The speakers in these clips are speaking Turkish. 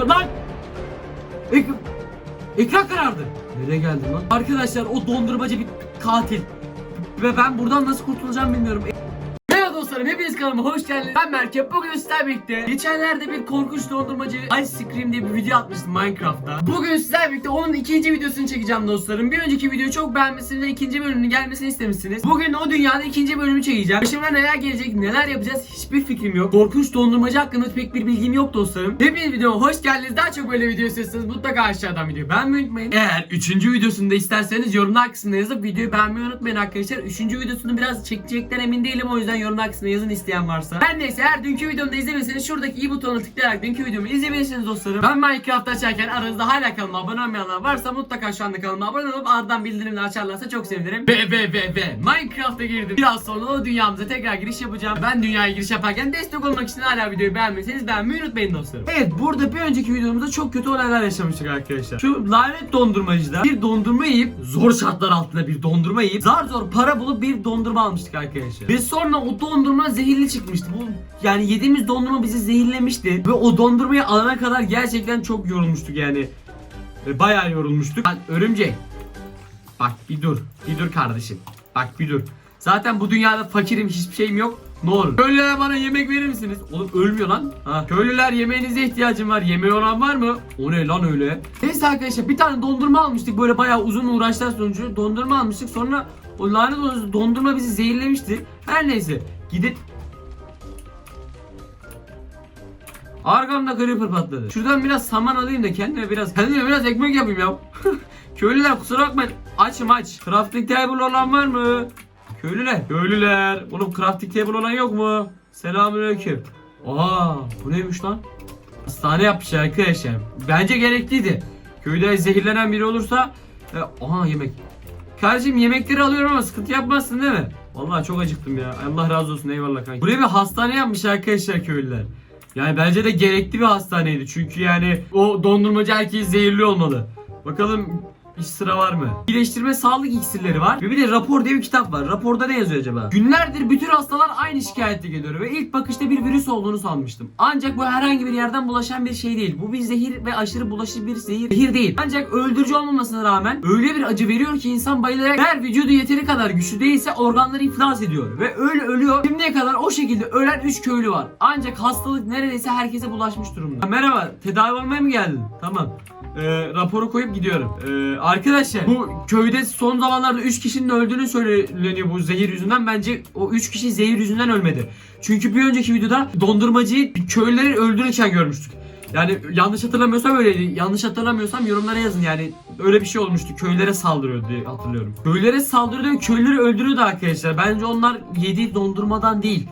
Lan! Ek ekran karardı. Nereye geldim lan? Arkadaşlar o dondurmacı bir katil. Ve ben buradan nasıl kurtulacağım bilmiyorum. Dostlarım hepiniz kanalıma hoş geldiniz. Ben Merkep bugün sizlerle birlikte geçenlerde bir korkunç dondurmacı Ice Cream diye bir video atmıştım Minecraft'ta. Bugün sizlerle birlikte onun ikinci videosunu çekeceğim dostlarım. Bir önceki videoyu çok beğenmişsiniz ve ikinci bölümünün gelmesini istemişsiniz. Bugün o dünyada ikinci bölümü çekeceğim. Başıma neler gelecek neler yapacağız hiçbir fikrim yok. Korkunç dondurmacı hakkında pek bir bilgim yok dostlarım. Hepiniz videoma hoş geldiniz. Daha çok böyle video istiyorsanız mutlaka aşağıdan videoyu beğenmeyi unutmayın. Eğer üçüncü videosunu da isterseniz yorumlar kısmına yazıp videoyu beğenmeyi unutmayın arkadaşlar. Üçüncü videosunu biraz çekecekten emin değilim o yüzden yorumlar kısmına yazın isteyen varsa. Her neyse eğer dünkü videomu da izlemediyseniz şuradaki i butonuna tıklayarak dünkü videomu izleyebilirsiniz dostlarım. Ben Minecraft açarken aranızda hala kanalıma abone olmayanlar varsa mutlaka şu anda kanalıma abone olup ardından bildirimleri açarlarsa çok sevinirim. Ve ve ve ve Minecraft'a girdim. Biraz sonra o dünyamıza tekrar giriş yapacağım. Ben dünyaya giriş yaparken destek olmak için hala videoyu beğenmediyseniz beğenmeyi unutmayın dostlarım. Evet burada bir önceki videomuzda çok kötü olaylar yaşamıştık arkadaşlar. Şu lanet dondurmacıda bir dondurma yiyip zor şartlar altında bir dondurma yiyip zar zor para bulup bir dondurma almıştık arkadaşlar. Ve sonra o dondurma zehirli çıkmıştı. Bu yani yediğimiz dondurma bizi zehirlemişti. Ve o dondurmayı alana kadar gerçekten çok yorulmuştuk yani. E, Bayağı yorulmuştuk. Lan örümcek. Bak bir dur. Bir dur kardeşim. Bak bir dur. Zaten bu dünyada fakirim hiçbir şeyim yok. Ne olur. Köylüler bana yemek verir misiniz? Oğlum ölmüyor lan. Ha. Köylüler yemeğinize ihtiyacım var. Yemeği olan var mı? O ne lan öyle? Neyse arkadaşlar bir tane dondurma almıştık. Böyle bayağı uzun uğraşlar sonucu. Dondurma almıştık. Sonra o lanet dondurma bizi zehirlemişti. Her neyse. Gidip Arkamda creeper patladı. Şuradan biraz saman alayım da kendime biraz kendime biraz ekmek yapayım ya. Köylüler kusura bakmayın. Açım aç. Crafting table olan var mı? Köylüler. Köylüler. Oğlum crafting table olan yok mu? Selamünaleyküm. Aa, bu neymiş lan? Hastane yapmış arkadaşlar. Bence gerekliydi. Köyde zehirlenen biri olursa e, aha yemek. Kardeşim yemekleri alıyorum ama sıkıntı yapmazsın değil mi? Vallahi çok acıktım ya. Allah razı olsun eyvallah kanka. Buraya bir hastane yapmış arkadaşlar köylüler. Yani bence de gerekli bir hastaneydi. Çünkü yani o dondurmacı herkesi zehirli olmalı. Bakalım bir sıra var mı? İyileştirme sağlık iksirleri var. Ve bir de rapor diye bir kitap var. Raporda ne yazıyor acaba? Günlerdir bütün hastalar aynı şikayette geliyor ve ilk bakışta bir virüs olduğunu sanmıştım. Ancak bu herhangi bir yerden bulaşan bir şey değil. Bu bir zehir ve aşırı bulaşıcı bir zehir, zehir değil. Ancak öldürücü olmamasına rağmen öyle bir acı veriyor ki insan bayılarak eğer vücudu yeteri kadar güçlü değilse organları iflas ediyor ve öyle ölüyor. Şimdiye kadar o şekilde ölen 3 köylü var. Ancak hastalık neredeyse herkese bulaşmış durumda. Merhaba, tedavi olmaya mı geldin? Tamam. Ee, raporu koyup gidiyorum. Ee, arkadaşlar bu köyde son zamanlarda 3 kişinin öldüğünü söyleniyor bu zehir yüzünden. Bence o 3 kişi zehir yüzünden ölmedi. Çünkü bir önceki videoda dondurmacıyı köylüleri öldürürken görmüştük. Yani yanlış hatırlamıyorsam öyleydi. Yanlış hatırlamıyorsam yorumlara yazın yani. Öyle bir şey olmuştu. Köylere saldırıyor diye hatırlıyorum. Köylere saldırıyordu ve köyleri öldürüyordu arkadaşlar. Bence onlar yediği dondurmadan değil.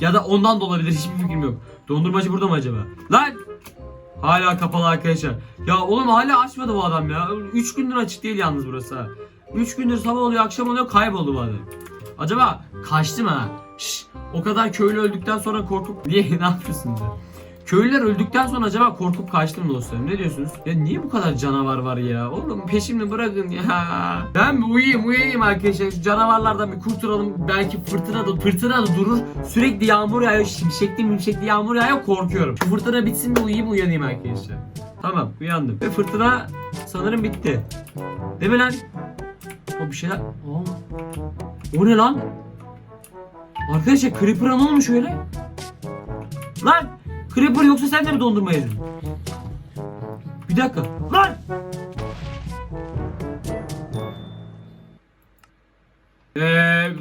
Ya da ondan da olabilir. Hiçbir fikrim yok. Dondurmacı burada mı acaba? Lan! Hala kapalı arkadaşlar. Ya oğlum hala açmadı bu adam ya. 3 gündür açık değil yalnız burası ha. 3 gündür sabah oluyor akşam oluyor kayboldu bu adam. Acaba kaçtı mı ha? Şşş, o kadar köylü öldükten sonra korkup niye ne yapıyorsun be? Köylüler öldükten sonra acaba korkup kaçtı mı dostlarım? Ne diyorsunuz? Ya niye bu kadar canavar var ya? Oğlum peşimde bırakın ya. Ben bir uyuyayım uyuyayım arkadaşlar. Canavarlardan bir kurtulalım. Belki fırtına da fırtına da durur. Sürekli yağmur yağıyor. Şimşekli şimşekli yağmur yağıyor. Korkuyorum. Şu fırtına bitsin de uyuyayım uyanayım arkadaşlar. Tamam uyandım. Ve fırtına sanırım bitti. Değil mi lan? O bir şeyler... Aa. O ne lan? Arkadaşlar Creeper'a ne olmuş öyle? Lan! Creeper yoksa sen de mi dondurma yedin? Bir dakika. Lan! Eee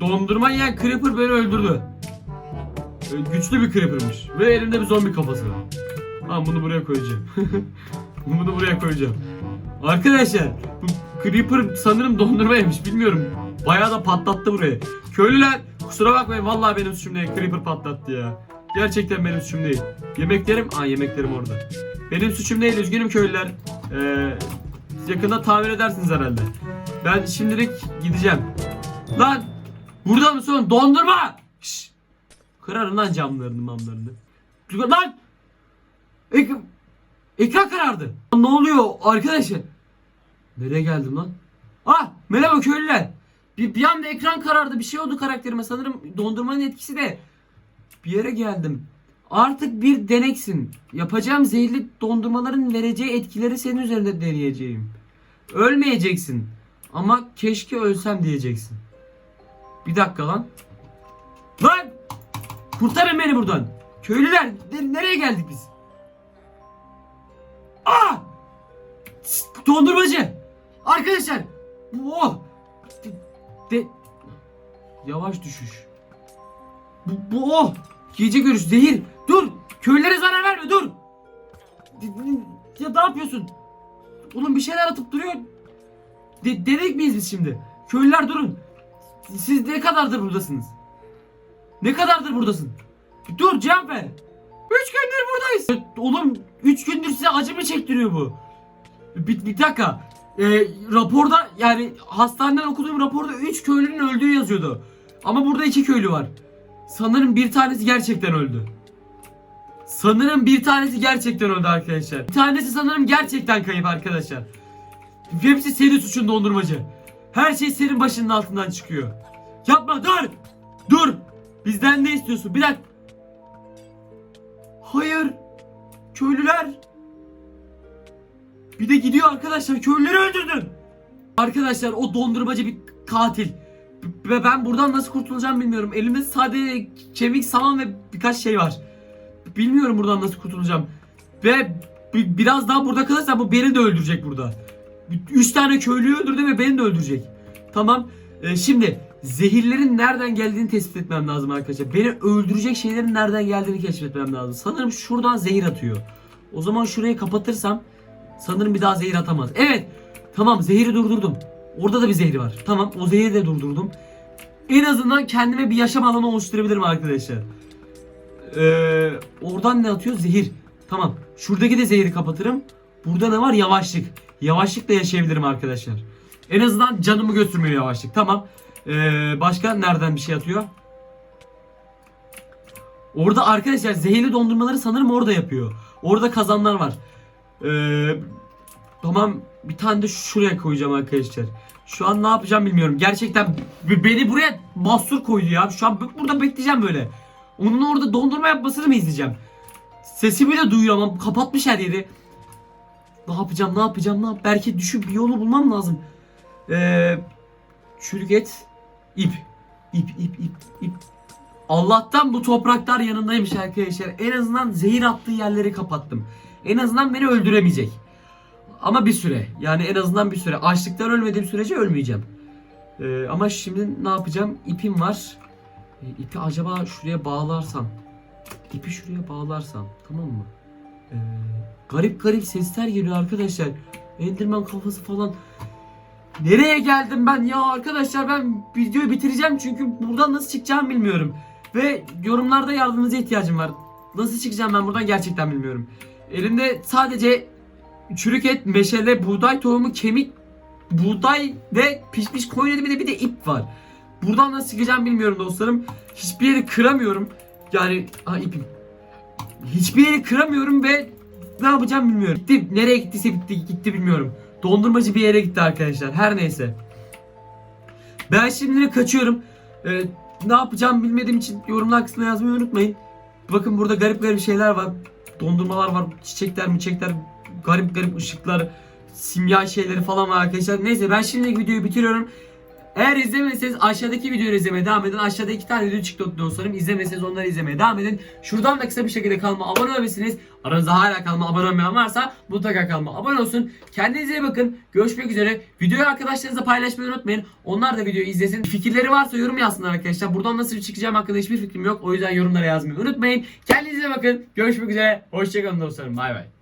dondurma yiyen Creeper beni öldürdü. Ee, güçlü bir Creeper'mış. Ve elimde bir zombi kafası var. Tamam bunu buraya koyacağım. bunu buraya koyacağım. Arkadaşlar bu Creeper sanırım dondurma yemiş bilmiyorum. Bayağı da patlattı burayı. Köylüler kusura bakmayın vallahi benim suçum değil. Creeper patlattı ya. Gerçekten benim suçum değil. Yemeklerim, aa yemeklerim orada. Benim suçum değil üzgünüm köylüler. Ee, yakında tamir edersiniz herhalde. Ben şimdilik gideceğim. Lan! Burada mısın? Dondurma! Şşş! Kırarım lan camlarını mamlarını. Lan! Ek ekran karardı. Ne oluyor arkadaşlar? Nereye geldim lan? Ah! Merhaba köylüler. Bir, bir anda ekran karardı. Bir şey oldu karakterime. Sanırım dondurmanın etkisi de bir yere geldim. Artık bir deneksin. Yapacağım zehirli dondurmaların vereceği etkileri senin üzerinde deneyeceğim. Ölmeyeceksin. Ama keşke ölsem diyeceksin. Bir dakika lan. Lan! Kurtarın beni buradan. Köylüler ne- nereye geldik biz? Şşt, Dondurmacı. Arkadaşlar. Bu o. De, de- Yavaş düşüş. Bu, bu o. Gece görüş zehir. Dur. Köylere zarar verme dur. Ya ne yapıyorsun? Oğlum bir şeyler atıp duruyor. De, denek miyiz biz şimdi? Köylüler durun. Siz ne kadardır buradasınız? Ne kadardır buradasın? Dur cevap ver. Üç gündür buradayız. Oğlum üç gündür size acı mı çektiriyor bu? Bir, bir dakika. Ee, raporda yani hastaneden okuduğum raporda üç köylünün öldüğü yazıyordu. Ama burada iki köylü var. Sanırım bir tanesi gerçekten öldü. Sanırım bir tanesi gerçekten öldü arkadaşlar. Bir tanesi sanırım gerçekten kayıp arkadaşlar. Hepsi senin suçun dondurmacı. Her şey senin başının altından çıkıyor. Yapma dur. Dur. Bizden ne istiyorsun? Bir dakika. Hayır. Köylüler. Bir de gidiyor arkadaşlar. Köylüleri öldürdün. Arkadaşlar o dondurmacı bir katil. Ve ben buradan nasıl kurtulacağım bilmiyorum. Elimde sadece kemik, saman ve birkaç şey var. Bilmiyorum buradan nasıl kurtulacağım. Ve bi- biraz daha burada kalırsam bu beni de öldürecek burada. Üç tane köylüyü öldürdü ve beni de öldürecek. Tamam. Ee, şimdi zehirlerin nereden geldiğini tespit etmem lazım arkadaşlar. Beni öldürecek şeylerin nereden geldiğini keşfetmem lazım. Sanırım şuradan zehir atıyor. O zaman şurayı kapatırsam sanırım bir daha zehir atamaz. Evet. Tamam zehiri durdurdum. Orada da bir zehri var. Tamam o zehri de durdurdum. En azından kendime bir yaşam alanı oluşturabilirim arkadaşlar. Ee, oradan ne atıyor? Zehir. Tamam. Şuradaki de zehri kapatırım. Burada ne var? Yavaşlık. Yavaşlıkla yaşayabilirim arkadaşlar. En azından canımı götürmüyor yavaşlık. Tamam. Ee, başka nereden bir şey atıyor? Orada arkadaşlar zehirli dondurmaları sanırım orada yapıyor. Orada kazanlar var. Ee, tamam bir tane de şuraya koyacağım arkadaşlar. Şu an ne yapacağım bilmiyorum. Gerçekten beni buraya mahsur koydu ya. Şu an burada bekleyeceğim böyle. Onun orada dondurma yapmasını mı izleyeceğim? Sesimi de duyuyor ama kapatmış her yeri. Ne yapacağım ne yapacağım ne yap? Belki düşüp bir yolu bulmam lazım. Ee, çürük et, ip. İp ip ip ip. Allah'tan bu topraklar yanındaymış arkadaşlar. En azından zehir attığı yerleri kapattım. En azından beni öldüremeyecek. Ama bir süre. Yani en azından bir süre. Açlıktan ölmediğim sürece ölmeyeceğim. Ee, ama şimdi ne yapacağım? İpim var. E, ipi acaba şuraya bağlarsam. İpi şuraya bağlarsam. Tamam mı? Ee, garip garip sesler geliyor arkadaşlar. Enderman kafası falan. Nereye geldim ben ya arkadaşlar ben videoyu bitireceğim çünkü buradan nasıl çıkacağımı bilmiyorum. Ve yorumlarda yardımınıza ihtiyacım var. Nasıl çıkacağım ben buradan gerçekten bilmiyorum. Elimde sadece çürük et, meşale, buğday tohumu, kemik, buğday ve pişmiş koyun eti de bir de ip var. Buradan nasıl çıkacağım bilmiyorum dostlarım. Hiçbir yeri kıramıyorum. Yani ha ipim. Hiçbir yeri kıramıyorum ve ne yapacağım bilmiyorum. Gitti, nereye gittiyse gitti, gitti bilmiyorum. Dondurmacı bir yere gitti arkadaşlar. Her neyse. Ben şimdi kaçıyorum. Ee, ne yapacağım bilmediğim için yorumlar kısmına yazmayı unutmayın. Bakın burada garip garip şeyler var. Dondurmalar var, çiçekler, çiçekler, garip garip ışıklar, simya şeyleri falan var arkadaşlar. Neyse ben şimdi videoyu bitiriyorum. Eğer izlemediyseniz aşağıdaki videoyu izlemeye devam edin. Aşağıda iki tane video çıktı dostlarım. İzlemediyseniz onları izlemeye devam edin. Şuradan da kısa bir şekilde kanalıma abone olabilirsiniz. Aranızda hala kanalıma abone olmayan varsa mutlaka kanalıma abone olsun. Kendinize iyi bakın. Görüşmek üzere. Videoyu arkadaşlarınızla paylaşmayı unutmayın. Onlar da videoyu izlesin. Fikirleri varsa yorum yazsınlar arkadaşlar. Buradan nasıl çıkacağım hakkında hiçbir fikrim yok. O yüzden yorumlara yazmayı unutmayın. Kendinize bakın. Görüşmek üzere. Hoşçakalın dostlarım. Bay bay.